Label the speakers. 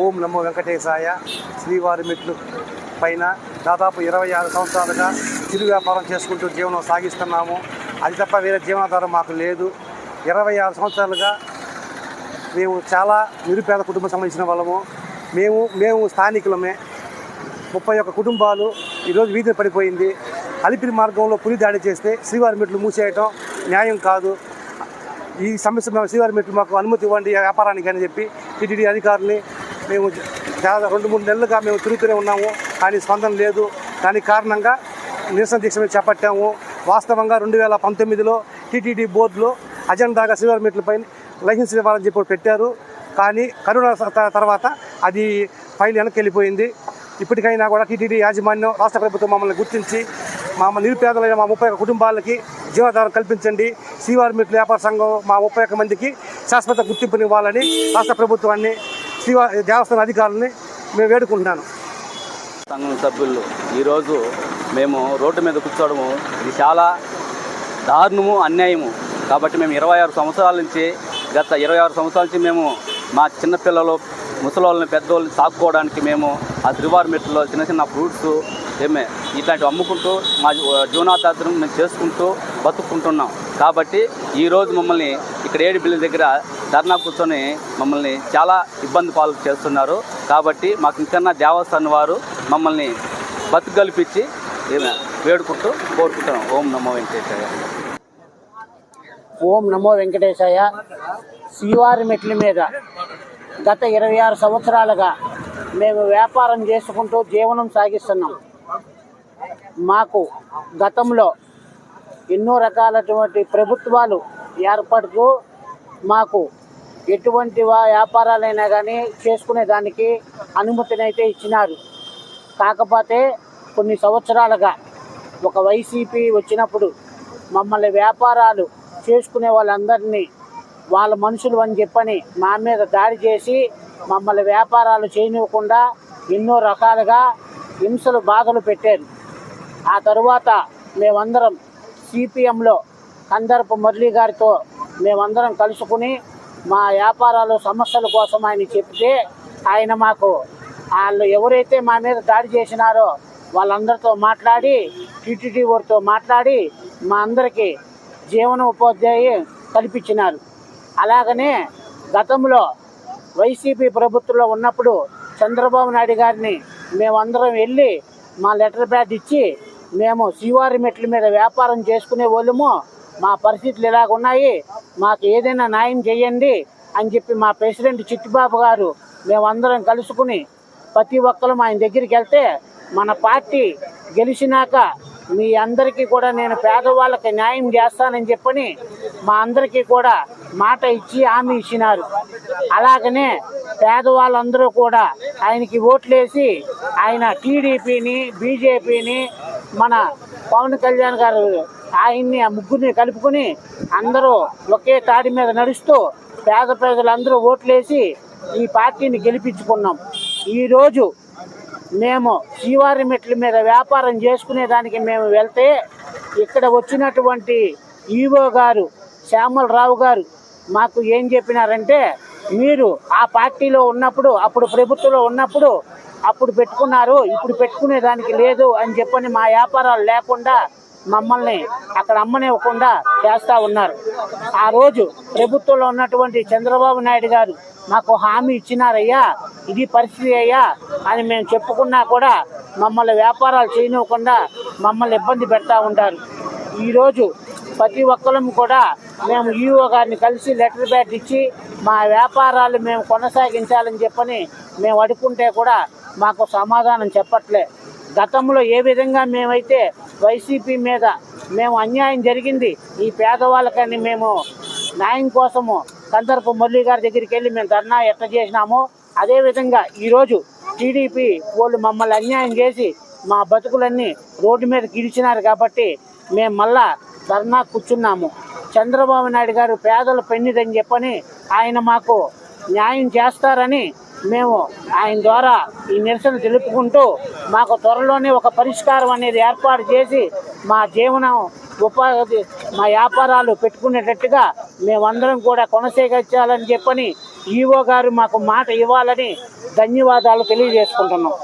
Speaker 1: ఓం నమో వెంకటేశాయ. శ్రీవారి మెట్లు పైన దాదాపు ఇరవై ఆరు సంవత్సరాలుగా చిరు వ్యాపారం చేసుకుంటూ జీవనం సాగిస్తున్నాము. అది తప్ప వేరే జీవనాధారం మాకు లేదు. ఇరవై ఆరు సంవత్సరాలుగా మేము చాలా నిరుపేద కుటుంబం సంబంధించిన వాళ్ళము. మేము మేము స్థానికులమే. ముప్పై ఒక్క కుటుంబాలు ఈరోజు వీధిని పడిపోయింది. అలిపిరి మార్గంలో పులి దాడి చేస్తే శ్రీవారి మెట్లు మూసేయటం న్యాయం కాదు. ఈ సమస్య శ్రీవారి మెట్లు మాకు అనుమతి ఇవ్వండి వ్యాపారానికి అని చెప్పి టీటీడీ అధికారులని మేము రెండు మూడు నెలలుగా మేము తిరుగుతూనే ఉన్నాము. కానీ స్పందన లేదు. దానికి కారణంగా నిరసన దీక్ష మేము చేపట్టాము. వాస్తవంగా రెండు వేల పంతొమ్మిదిలో టీటీడీ బోర్డులో అజెండాగా శ్రీవారి మెట్లపై లైసెన్స్ ఇవ్వాలని చెప్పి పెట్టారు. కానీ కరోనా త- తర్వాత అది ఫైల్ వెనక్కి వెళ్ళిపోయింది. ఇప్పటికైనా కూడా టీటీడీ యాజమాన్యం రాష్ట్ర ప్రభుత్వం మమ్మల్ని గుర్తించి మమ్మల్ని నిరుపేదలైన మా ముప్పై కుటుంబాలకి జీవనాధారం కల్పించండి. శ్రీవారి మెట్లు వ్యాపార సంఘం మా ముప్పై మందికి శాశ్వత గుర్తింపునివ్వాలని రాష్ట్ర ప్రభుత్వాన్ని శివ దేవస్థాన అధికారులని మేము వేడుకుంటున్నాను.
Speaker 2: సంఘం సభ్యులు ఈరోజు మేము రోడ్డు మీద కూర్చోవడము ఇది చాలా దారుణము అన్యాయము. కాబట్టి మేము ఇరవై ఆరు సంవత్సరాల నుంచి గత ఇరవై ఆరు సంవత్సరాల నుంచి మేము మా చిన్నపిల్లలు ముసలోళ్ళని పెద్దోళ్ళని సాకుకోవడానికి మేము ఆ శ్రీవారి మెట్టులో చిన్న చిన్న ఫ్రూట్స్ ఏమే ఇట్లాంటివి అమ్ముకుంటూ మా జీవనాధారం మేము చేసుకుంటూ బతుకుంటున్నాం కాబట్టి ఈరోజు మమ్మల్ని ఇక్కడ ఏడు బిల్లు దగ్గర ధర్నా కూర్చొని మమ్మల్ని చాలా ఇబ్బంది పాలు చేస్తున్నారు. కాబట్టి మాకు ఇంకన్నా దేవస్థానం వారు మమ్మల్ని బతుకల్పించి వేడుకుంటూ కోరుకుంటున్నాం. ఓం నమో వెంకటేశ్వర
Speaker 3: ఓం నమో వెంకటేశాయ. శ్రీవారి మెట్ల మీద గత ఇరవై ఆరు సంవత్సరాలుగా మేము వ్యాపారం చేసుకుంటూ జీవనం సాగిస్తున్నాం. మాకు గతంలో ఎన్నో రకాలటువంటి ప్రభుత్వాలు ఏర్పడుతూ మాకు ఎటువంటి వా- వ్యాపారాలైనా కానీ చేసుకునే దానికి అనుమతినైతే ఇచ్చినారు. కాకపోతే కొన్ని సంవత్సరాలుగా ఒక వైసీపీ వచ్చినప్పుడు మమ్మల్ని వ్యాపారాలు చేసుకునే వాళ్ళందరినీ వాళ్ళ మనుషులు అని చెప్పని మా మీద దాడి చేసి మమ్మల్ని వ్యాపారాలు చేయనివ్వకుండా ఎన్నో రకాలుగా హింసలు బాధలు పెట్టారు. ఆ తరువాత మేమందరం సిపిఎంలో కందరపు మురళి గారితో మేమందరం కలుసుకుని మా వ్యాపారాలు సమస్యల కోసం ఆయన చెప్తే ఆయన మాకు వాళ్ళు ఎవరైతే మా మీద దాడి చేసినారో వాళ్ళందరితో మాట్లాడి టీటీడీ వారితో మాట్లాడి మా అందరికీ జీవన ఉపాధ్యాయు కల్పించినారు. అలాగనే గతంలో వైసీపీ ప్రభుత్వంలో ఉన్నప్పుడు చంద్రబాబు నాయుడు గారిని మేమందరం వెళ్ళి మా లెటర్ ప్యాడ్ ఇచ్చి మేము శివారి మెట్ల మీద వ్యాపారం చేసుకునే వాళ్ళము. మా పరిస్థితులు ఇలాగ ఉన్నాయి మాకు ఏదైనా న్యాయం చేయండి అని చెప్పి మా ప్రెసిడెంట్ చిట్టిబాబు గారు మేమందరం కలుసుకుని ప్రతి ఒక్కరు ఆయన దగ్గరికి వెళ్తే మన పార్టీ గెలిచినాక మీ అందరికీ కూడా నేను పేదవాళ్ళకి న్యాయం చేస్తానని చెప్పని మా అందరికీ కూడా మాట ఇచ్చి హామీ ఇచ్చినారు. అలాగనే పేదవాళ్ళందరూ కూడా ఆయనకి ఓట్లేసి ఆయన టీడీపీని బీజేపీని మన పవన్ కళ్యాణ్ గారు ఆయన్ని ఆ ముగ్గురిని కలుపుకొని అందరూ ఒకే తాడి మీద నడుస్తూ పేద ప్రజలందరూ ఓట్లేసి ఈ పార్టీని గెలిపించుకున్నాం. ఈరోజు మేము శ్రీవారి మెట్ల మీద వ్యాపారం చేసుకునే దానికి మేము వెళ్తే ఇక్కడ వచ్చినటువంటి ఈవో గారు శ్యామలరావు గారు మాకు ఏం చెప్పినారంటే మీరు ఆ పార్టీలో ఉన్నప్పుడు అప్పుడు ప్రభుత్వంలో ఉన్నప్పుడు అప్పుడు పెట్టుకున్నారు ఇప్పుడు పెట్టుకునే దానికి లేదు అని చెప్పని మా వ్యాపారాలు లేకుండా మమ్మల్ని అక్కడ అమ్మనివ్వకుండా చేస్తూ ఉన్నారు. ఆ రోజు ప్రభుత్వంలో ఉన్నటువంటి చంద్రబాబు నాయుడు గారు మాకు హామీ ఇచ్చినారయ్యా ఇది పరిస్థితి అయ్యా అని మేము చెప్పుకున్నా కూడా మమ్మల్ని వ్యాపారాలు చేయనివ్వకుండా మమ్మల్ని ఇబ్బంది పెడతా ఉంటారు. ఈరోజు ప్రతి ఒక్కరం కూడా మేము ఈఓ గారిని కలిసి లెటర్ బ్యాట్ ఇచ్చి మా వ్యాపారాలు మేము కొనసాగించాలని చెప్పని మేము అడుక్కుంటే కూడా మాకు సమాధానం చెప్పట్లే. గతంలో ఏ విధంగా మేమైతే వైసీపీ మీద మేము అన్యాయం జరిగింది ఈ పేదవాళ్ళకని మేము న్యాయం కోసము కందరపు మురళి గారి దగ్గరికి వెళ్ళి మేము ధర్నా ఎట్ట చేసినామో అదేవిధంగా ఈరోజు టీడీపీ వాళ్ళు మమ్మల్ని అన్యాయం చేసి మా బతుకులన్నీ రోడ్డు మీద గిలిచినారు కాబట్టి మేము మళ్ళా ధర్నా కూర్చున్నాము. చంద్రబాబు నాయుడు గారు పేదల పెన్నిదని చెప్పని ఆయన మాకు న్యాయం చేస్తారని మేము ఆయన ద్వారా ఈ నిరసన తెలుపుకుంటూ మాకు త్వరలోనే ఒక పరిష్కారం అనేది ఏర్పాటు చేసి మా జీవనం ఉపాధి మా వ్యాపారాలు పెట్టుకునేటట్టుగా మేమందరం కూడా కొనసాగించాలని చెప్పని ఈవో గారు మాకు మాట ఇవ్వాలని ధన్యవాదాలు తెలియజేసుకుంటున్నాం.